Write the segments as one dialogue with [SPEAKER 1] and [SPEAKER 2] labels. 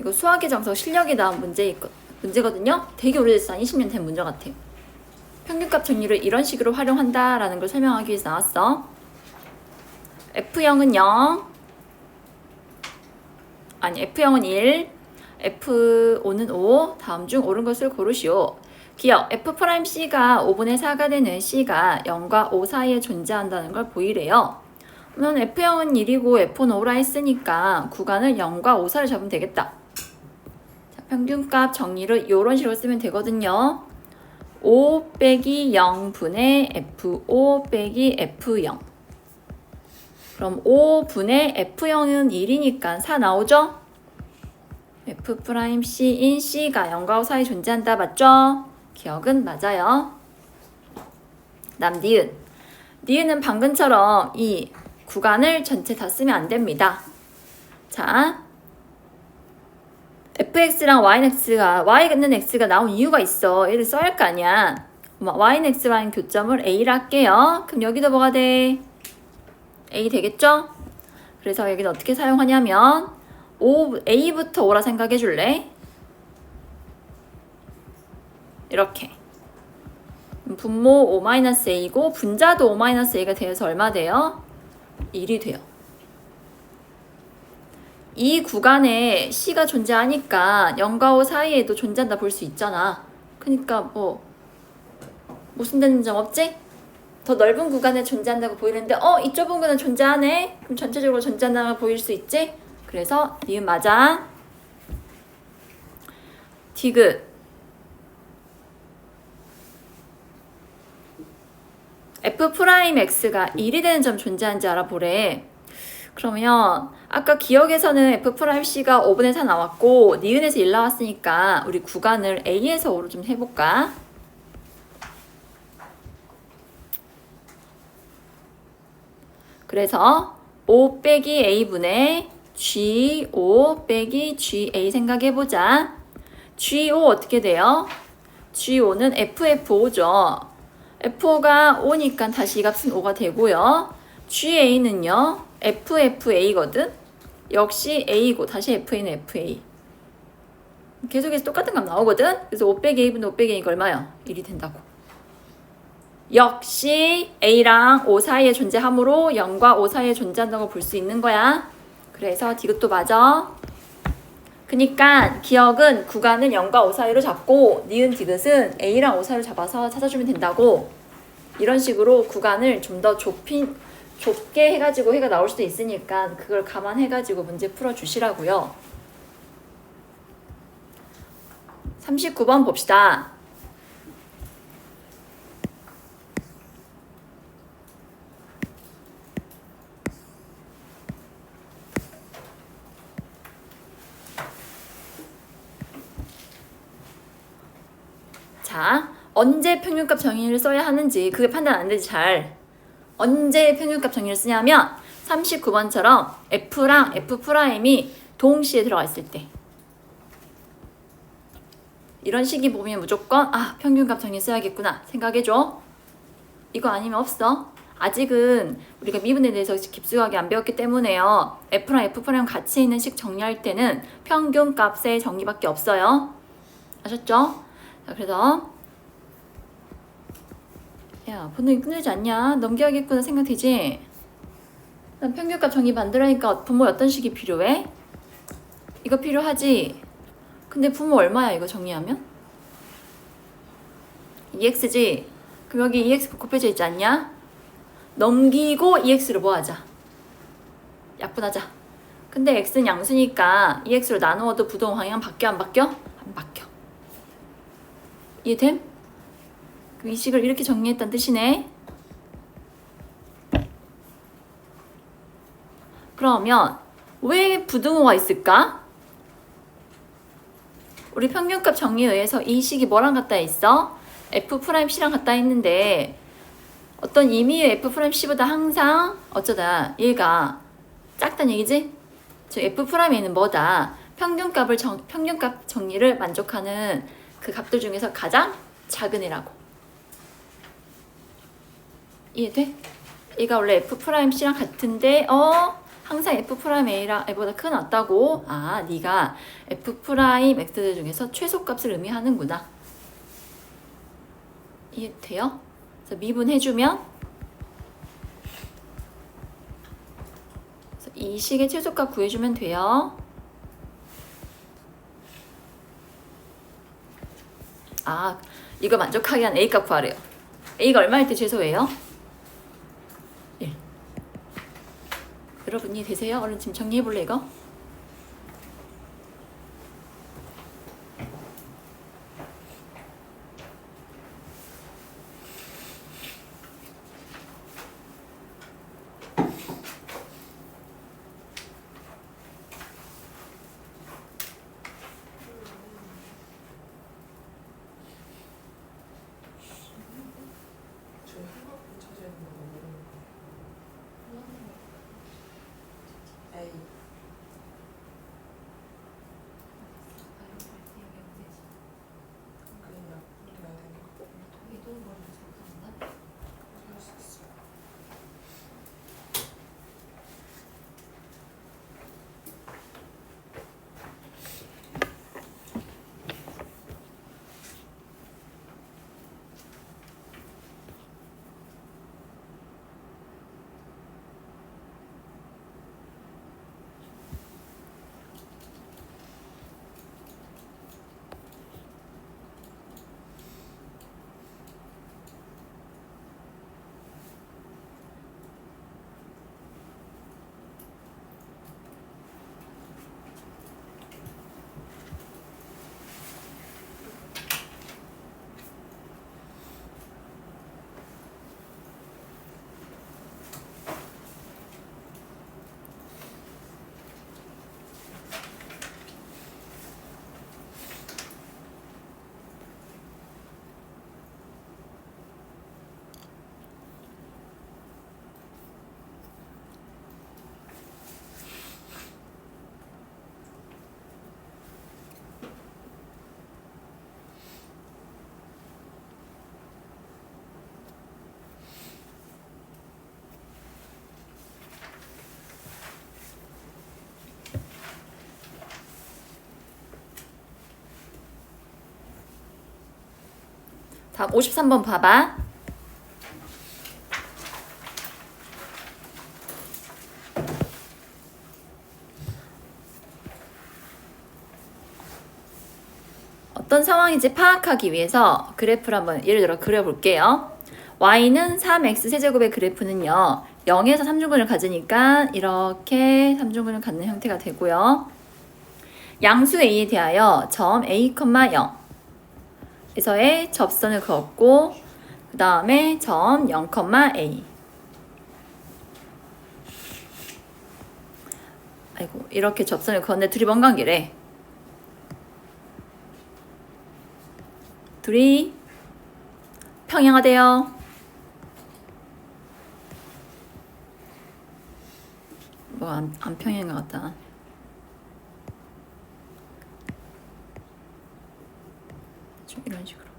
[SPEAKER 1] 이거 수학의 정석 실력이 나온 문제 문제거든요. 되게 오래됐어. 한 20년 된 문제 같아요. 평균값 정리를 이런 식으로 활용한다라는 걸 설명하기 위해서 나왔어. F0은 0. 아니, F0은 1. F5는 5. 다음 중 옳은 것을 고르시오. 기억 F'C가 5분의 4가 되는 C가 0과 5 사이에 존재한다는 걸 보이래요. 그러면 F0은 1이고 F5는 5라 했으니까 구간을 0과 5 사이를 잡으면 되겠다. 자, 평균값 정리를 이런 식으로 쓰면 되거든요. 5 빼기 0분의 F5 빼기 F0 그럼 5분의 F0은 1이니까 4 나오죠? F'C인 C가 0과 5 사이 존재한다 맞죠? 기억은 맞아요. 남 니은 니은은 방금처럼 이 구간을 전체 다 쓰면 안 됩니다. 자, fx랑 yx가 y는 x가 나온 이유가 있어. 얘를 써야 할 거 아니야. y는 x랑 교점을 a라 할게요. 그럼 여기도 뭐가 돼? a 되겠죠? 그래서 여기는 어떻게 사용하냐면 5, a부터 5라 생각해 줄래? 이렇게 분모 5-a고 분자도 5-a가 되어서 얼마 돼요? 1이 돼요. 이 구간에 C가 존재하니까 0과 5 사이에도 존재한다 볼 수 있잖아. 그러니까 뭐 무슨 되는 점 없지? 더 넓은 구간에 존재한다고 보이는데 어? 이 좁은 구간에 존재하네? 그럼 전체적으로 존재한다고 보일 수 있지? 그래서 니은 맞아. 디귿 F'X가 1이 되는 점 존재하는지 알아보래. 그러면 아까 기억에서는 F'C가 5분의 4 나왔고 니은에서 1 나왔으니까 우리 구간을 A에서 5로 좀 해볼까? 그래서 5 빼기 A분의 G5 빼기 GA 생각해보자. G5 어떻게 돼요? G5는 FF5죠. F5가 5니까 다시 이 값은 5가 되고요. GA는요, FFA거든? 역시 A고, 다시 FA는 FA. 계속해서 똑같은 값 나오거든? 그래서 5 빼기 A분의 5 빼기 A가 얼마요? 1이 된다고. 역시 A랑 O 사이에 존재하므로 0과 5 사이에 존재한다고 볼 수 있는 거야. 그래서 디귿도 맞아. 그니까 기억은 구간은 0과 5 사이로 잡고 니은 디귿은 A랑 5 사이로 잡아서 찾아주면 된다고 이런 식으로 구간을 좀 더 좁힌 좁게 해가지고 해가 나올 수도 있으니까 그걸 감안해가지고 문제 풀어주시라고요. 39번 봅시다. 자, 언제 평균값 정의를 써야 하는지 그게 판단 안 되지 잘. 언제 평균값 정의를 쓰냐면 39번처럼 F랑 F'이 동시에 들어가 있을 때. 이런 식이 보면 무조건 아 평균값 정의 써야겠구나 생각해줘. 이거 아니면 없어. 아직은 우리가 미분에 대해서 깊숙하게 안 배웠기 때문에요. F랑 F'랑 같이 있는 식 정리할 때는 평균값의 정리밖에 없어요. 아셨죠? 자, 그래서 야, 분노이 끝내지 않냐? 넘겨야겠구나 생각되지? 난 평균값 정의 만들어니까 분모 어떤 식이 필요해? 이거 필요하지? 근데 분모 얼마야 이거 정리하면? EX지? 그럼 여기 EX 곱해져 있지 않냐? 넘기고 EX를 뭐 하자? 약분하자. 근데 X는 양수니까 EX로 나누어도 부동 방향 바뀌어 안 바뀌어? 안 바뀌어. 이해됨? 그 이 식을 이렇게 정리했다는 뜻이네. 그러면 왜 부등호가 있을까? 우리 평균값 정리에 의해서 이 식이 뭐랑 같다 있어? F'C랑 같다 있는데 어떤 임의의 F'C보다 항상 어쩌다 얘가 작다는 얘기지? 즉 F'에는 뭐다? 평균값을 정, 평균값 정리를 만족하는 그 값들 중에서 가장 작은 애라고. 이해돼? 얘가 원래 F'C랑 같은데 어 항상 f 프라임 a라 a보다 큰 같다고? 아, 네가 f 프라임 x들 중에서 최소값을 의미하는구나. 이해돼요? 그래서 미분해주면 그래서 이 식의 최소값 구해주면 돼요. 아, 이거 만족하게 한 A값 구하래요. A가 얼마일 때 최소예요? 여러분 이 되세요? 얼른 지금 정리해볼래 이거? 다음 53번 봐봐. 어떤 상황인지 파악하기 위해서 그래프를 한번 예를 들어 그려볼게요. y는 3x 세제곱의 그래프는요. 0에서 3중근을 가지니까 이렇게 3중근을 갖는 형태가 되고요. 양수 a에 대하여 점 a, 0 에서의 접선을 그었고 그 다음에 점 0,a 아이고 이렇게 접선을 그었는데 둘이 먼 관계래? 둘이 평행하대요. 뭐안 안 평행한 것 같다 이런 식으로.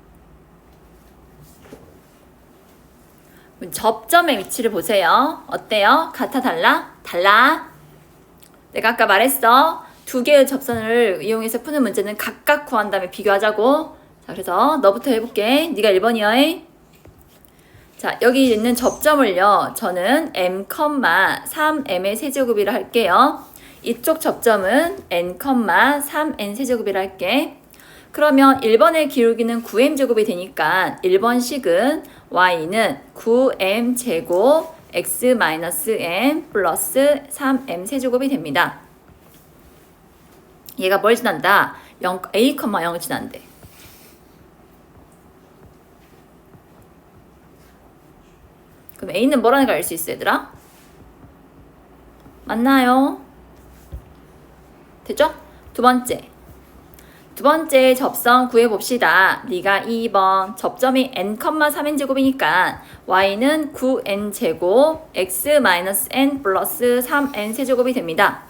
[SPEAKER 1] 접점의 위치를 보세요. 어때요? 같아 달라? 달라. 내가 아까 말했어. 두 개의 접선을 이용해서 푸는 문제는 각각 구한 다음에 비교하자고. 자, 그래서 너부터 해볼게. 네가 1번이야. 자, 여기 있는 접점을요. 저는 m, 3m의 세제곱이라 할게요. 이쪽 접점은 n, 3n 세제곱이라 할게. 그러면 1번의 기울기는 9m 제곱이 되니까 1번식은 y는 9m 제곱 x-m 플러스 3m 세제곱이 됩니다. 얘가 뭘 지난다? 0, a, 0을 지난대. 그럼 a는 뭐라는 걸 알 수 있어 얘들아? 맞나요? 됐죠? 두 번째. 두 번째 접선 구해봅시다. 네가 2번 접점이 n, 3n 제곱이니까 y는 9n 제곱 x-n 플러스 3n 세제곱이 됩니다.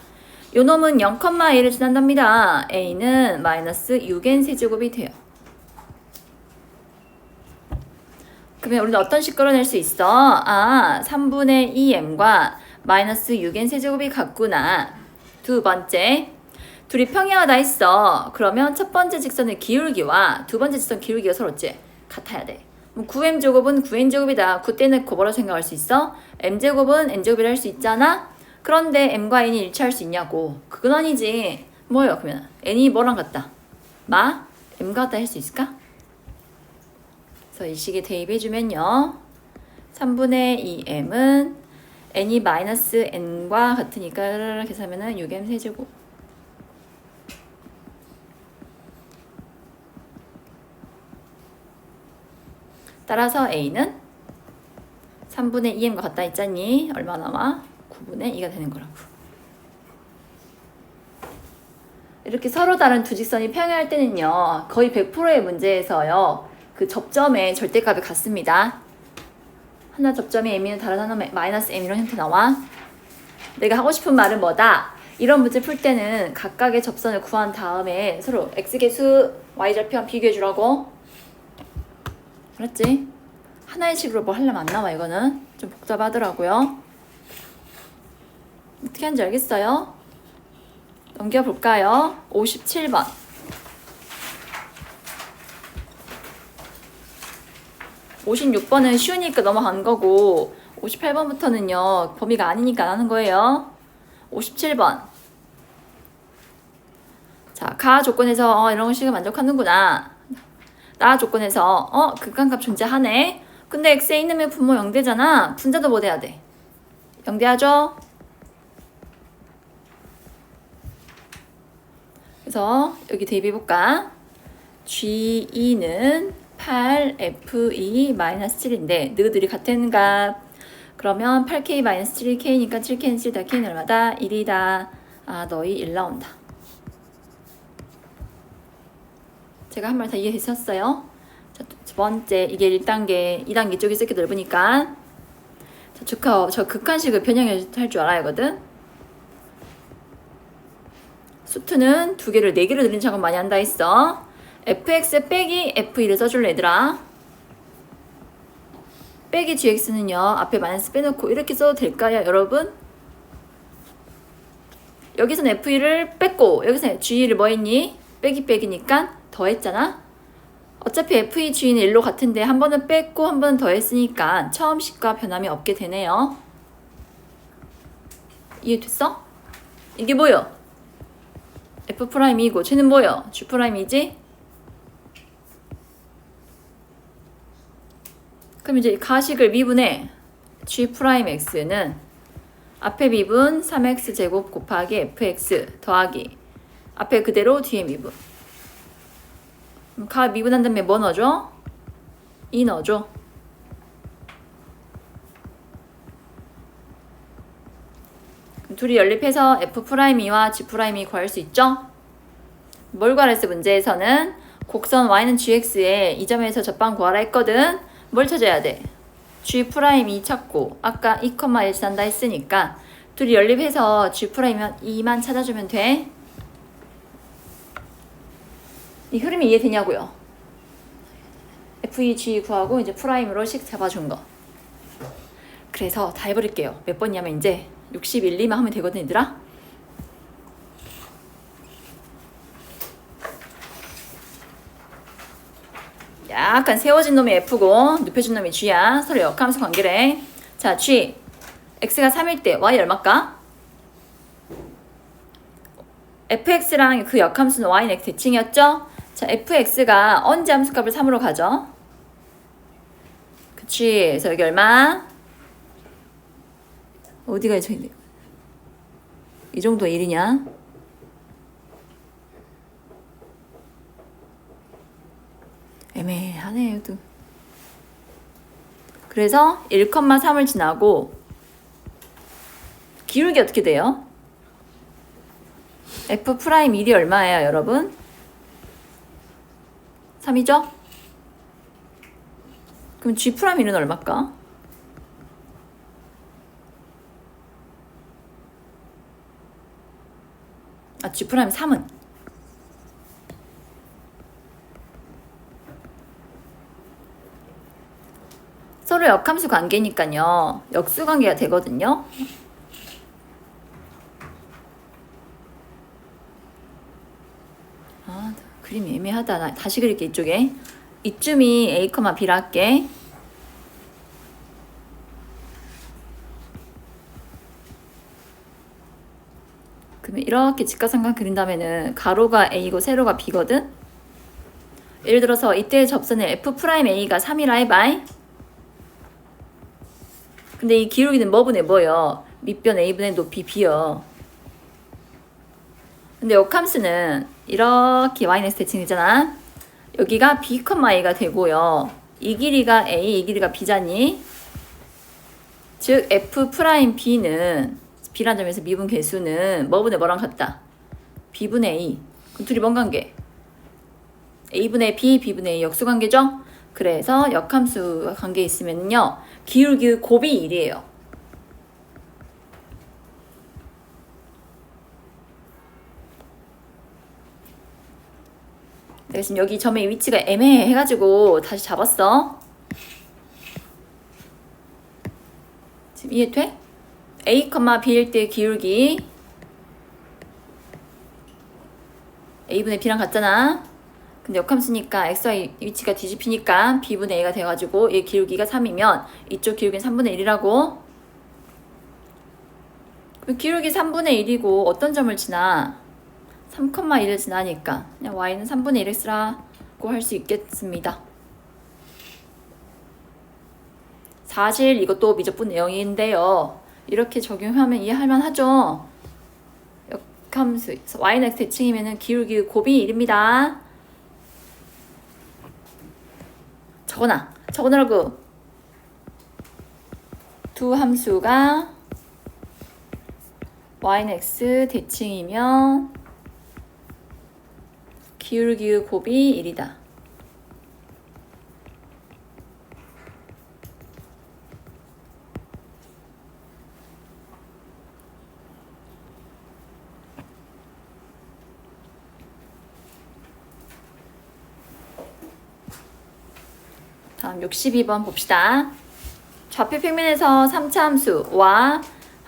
[SPEAKER 1] 요 놈은 0,a를 지난답니다. a는 마이너스 6n 세제곱이 돼요. 그러면 우리는 어떤 식 끌어낼 수 있어? 아, 3분의 2m과 마이너스 6n 세제곱이 같구나. 두 번째, 둘이 평행하다 했어. 그러면 첫 번째 직선의 기울기와 두 번째 직선 기울기가 서로 어째? 같아야 돼. 뭐 9m 제곱은 9n 제곱이다. 9대 넣고 뭐라 생각할 수 있어? m 제곱은 n 제곱이라 할 수 있잖아. 그런데 m과 n이 일치할 수 있냐고. 그건 아니지. 뭐예요? 그러면 n이 뭐랑 같다? 마? m과 같다 할 수 있을까? 그래서 이 식에 대입해주면요. 3분의 2m은 n이 마이너스 n과 같으니까 계산하면은 6m 세제곱. 따라서 a는 3분의 2m과 같다 했잖니? 얼마 나와? 9분의 2가 되는 거라고. 이렇게 서로 다른 두 직선이 평행할 때는요, 거의 100%의 문제에서요, 그 접점의 절대값이 같습니다. 하나 접점이 m이면 다른 하나 마이너스 m 이런 형태 나와. 내가 하고 싶은 말은 뭐다? 이런 문제 풀 때는 각각의 접선을 구한 다음에 서로 x계수, y절편 비교해 주라고. 알았지? 하나의 식으로 뭐 하려면 안 나와 이거는 좀 복잡하더라고요. 어떻게 하는지 알겠어요? 넘겨볼까요? 57번. 오십육 번은 쉬우니까 넘어간 거고 58번부터는요 범위가 아니니까 안 하는 거예요. 57번. 자, 가 조건에서 어, 이런 식을 만족하는구나. 나 조건에서 어 극한값 존재하네. 근데 x에 있는 분모 0대잖아. 분자도 뭐 돼야 돼? 0대하죠? 그래서 여기 대입해볼까? G2는 8F2 마이너스 7인데 너희들이 같은 값 그러면 8K 마이너스 7이 K니까 7K는 7다 K는 얼마다? 1이다 아 너희 1 나온다 제가 한 말 다 이해했었어요? 자, 두 번째 이게 1단계 2단계 쪽이 이렇게 넓으니까 자, 축하 저 극한식을 변형할 줄 알아야거든 수트는 두 개를 네 개를 늘린 작업 많이 한다 했어. fx 빼기 f1을 써줄래 얘들아. 빼기 gx는요 앞에 마이너스 빼놓고 이렇게 써도 될까요 여러분? 여기서는 f1을 뺐고 여기서 g1을 뭐 했니? 빼기 빼기니까 더했잖아. 어차피 f2 g는 1로 같은데 한 번은 뺐고 한 번은 더했으니까 처음 식과 변함이 없게 되네요. 이해됐어? 이게 뭐요? F 프라임이고 쟤는 뭐요? G 프라임이지? 그럼 이제 가식을 미분해 G 프라임 X는 앞에 미분 3X 제곱 곱하기 FX 더하기 앞에 그대로 뒤에 미분 가 미분한 다음에 뭐 넣어줘? 2 넣어줘 둘이 연립해서 F 프라임이와 G 프라임이 구할 수 있죠? 뭘 구하랬어 문제에서는 곡선 y는 gx에 이 점에서 접방 구하라 했거든. 뭘 찾아야 돼? g 프라임이 찾고 아까 2,1 산다 했으니까 둘이 연립해서 g 프라임이면 2만 찾아주면 돼. 이 흐름이 이해되냐고요? FEG 구하고 이제 프라임으로 식 잡아준 거. 그래서 다 해버릴게요. 몇 번이냐면 이제 61, 2만 하면 되거든 얘들아. 약간 세워진 놈이 F고 눕혀진 놈이 G야. 서로 역함수 관계래. 자, G. X가 3일 때 Y 얼마까? fx랑 그 역함수는 y는 x 대칭이었죠? 자, fx가 언제 함수값을 3으로 가죠? 그치. 그래서 여기 얼마? 어디가 저기 이 정도 1이냐? 애매하네 또. 그래서 1,3을 지나고 기울기 어떻게 돼요? f 프라임 1이 얼마예요, 여러분? 3이죠? 그럼 G 프라임 1은 얼마일까? 아, G 프라임 3은? 서로 역함수 관계니까요. 역수 관계가 되거든요. 아, 네. 그림이 애매하다. 나 다시 그릴게 이쪽에. 이쯤이 A, B라 할게. 그러면 이렇게 직각삼각 그린 다음에는 가로가 A고 세로가 B거든? 예를 들어서 이때 접선의 F'A가 3이라 해봐. 근데 이 기울기는 뭐분의 뭐요? 밑변 A분의 높이 B요. 근데 역함수는 이렇게 y는 대칭이잖아. 여기가 b, a가 되고요. 이 길이가 a, 이 길이가 b잖니? 즉 f 프라임 b는 b란 점에서 미분 개수는 뭐분의 뭐랑 같다? b분의 a. 그럼 둘이 뭔 관계? a분의 b, b분의 a 역수 관계죠? 그래서 역함수 관계 있으면요. 기울기 곱이 1이에요. 내가 지금 여기 점의 위치가 애매해가지고 다시 잡았어. 지금 이해 돼? A, B일 때 기울기 A분의 B랑 같잖아. 근데 역함수니까 XY 위치가 뒤집히니까 B분의 A가 돼가지고 이 기울기가 3이면 이쪽 기울기는 3분의 1이라고. 그 기울기 3분의 1이고 어떤 점을 지나? 3,1을 지나니까 그냥 y는 3분의 1x라고 할 수 있겠습니다. 사실 이것도 미적분 내용인데요. 이렇게 적용하면 이해할 만 하죠. 역함수 y는 x 대칭이면 기울기 곱이 1입니다. 적어놔. 적어놓으라고. 두 함수가 y는 x 대칭이면 기울기 곱이 1이다. 다음 62번 봅시다. 좌표 평면에서 3차 함수 와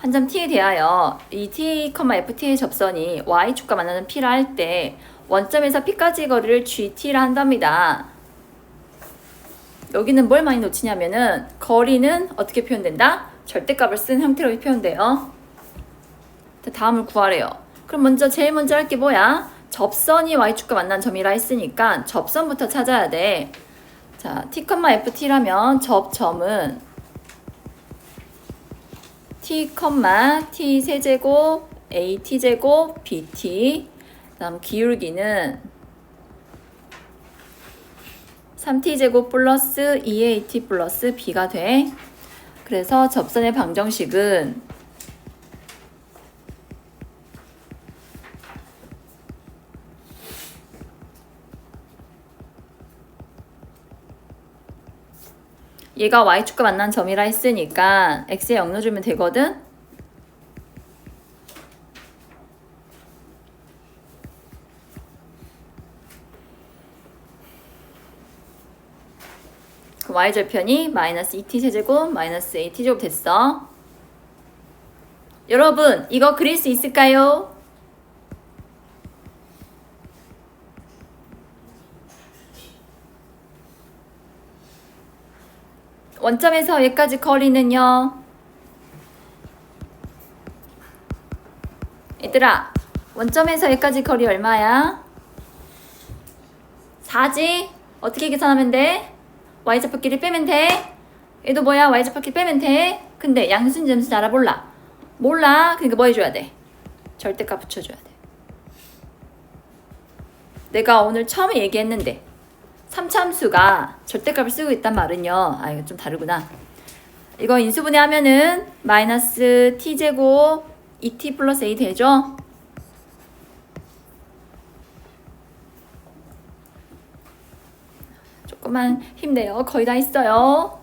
[SPEAKER 1] 한 점 t에 대하여 이 t, ft의 접선이 y축과 만나는 p라 할때 원점에서 p까지 거리를 gt라 한답니다. 여기는 뭘 많이 놓치냐면은 거리는 어떻게 표현된다? 절대값을 쓴 형태로 표현돼요. 자, 다음을 구하래요. 그럼 먼저 제일 먼저 할 게 뭐야? 접선이 y축과 만난 점이라 했으니까 접선부터 찾아야 돼. 자, t, ft라면 접점은 t, t 세제곱 a t 제곱 bt 그 다음 기울기는 3t제곱 플러스 2at 플러스 b가 돼. 그래서 접선의 방정식은 얘가 y축과 만난 점이라 했으니까 x에 0 넣어주면 되거든. Y절편이 마이너스 2t 세제곱 마이너스 a t 제곱 됐어. 여러분 이거 그릴 수 있을까요? 원점에서 여기까지 거리는요. 얘들아 원점에서 여기까지 거리 얼마야? 4지? 어떻게 계산하면 돼? Y좌표끼리 빼면 돼. 얘도 뭐야? y좌표끼리 빼면 돼. 근데 양수인지 점수인지 알아볼라. 몰라. 그러니까 뭐 해줘야 돼? 절대값 붙여줘야 돼. 내가 오늘 처음에 얘기했는데 3참수가 절대값을 쓰고 있단 말은요. 아 이거 좀 다르구나. 이거 인수분해 하면은 마이너스 t제곱 2t 플러스 a 되죠? 조금만 힘내요. 거의 다 했어요.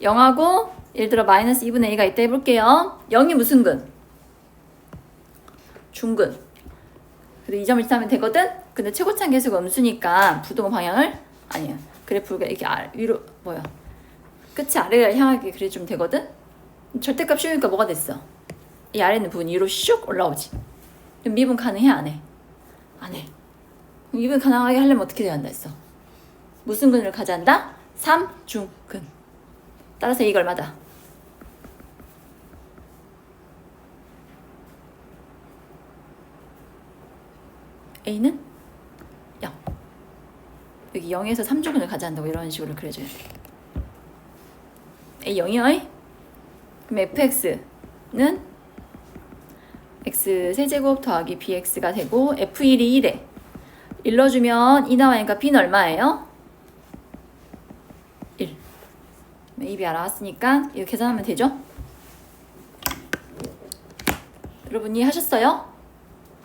[SPEAKER 1] 0하고 예를 들어 마이너스 2분의 a가 있다 해볼게요. 0이 무슨 근? 중근. 그래도 이 점을 지나면 되거든? 근데 최고차 계수가 음수니까 부동 방향을 아니야. 그래프가 이렇게 아, 위로 뭐야? 끝이 아래를 향하게 그려주면 되거든? 절대값 씌우니까 뭐가 됐어? 이 아래 있는 부분이 위로 슉 올라오지. 미분 가능해 안 해? 안 해. 이분 가능하게 하려면 어떻게 돼야 한다 했어? 무슨 근을 가져간다? 삼중근. 따라서 이가 얼마다? A는 0. 여기 0에서 3중근을 가져간다고 이런 식으로 그려줘야 돼. A 0이요. 그럼 fx는 x 세제곱 더하기 bx가 되고 f1이 1에 일러주면 2 나와니까 b는 얼마예요? 1. B 알아왔으니까 이거 계산하면 되죠? 여러분 이해하셨어요?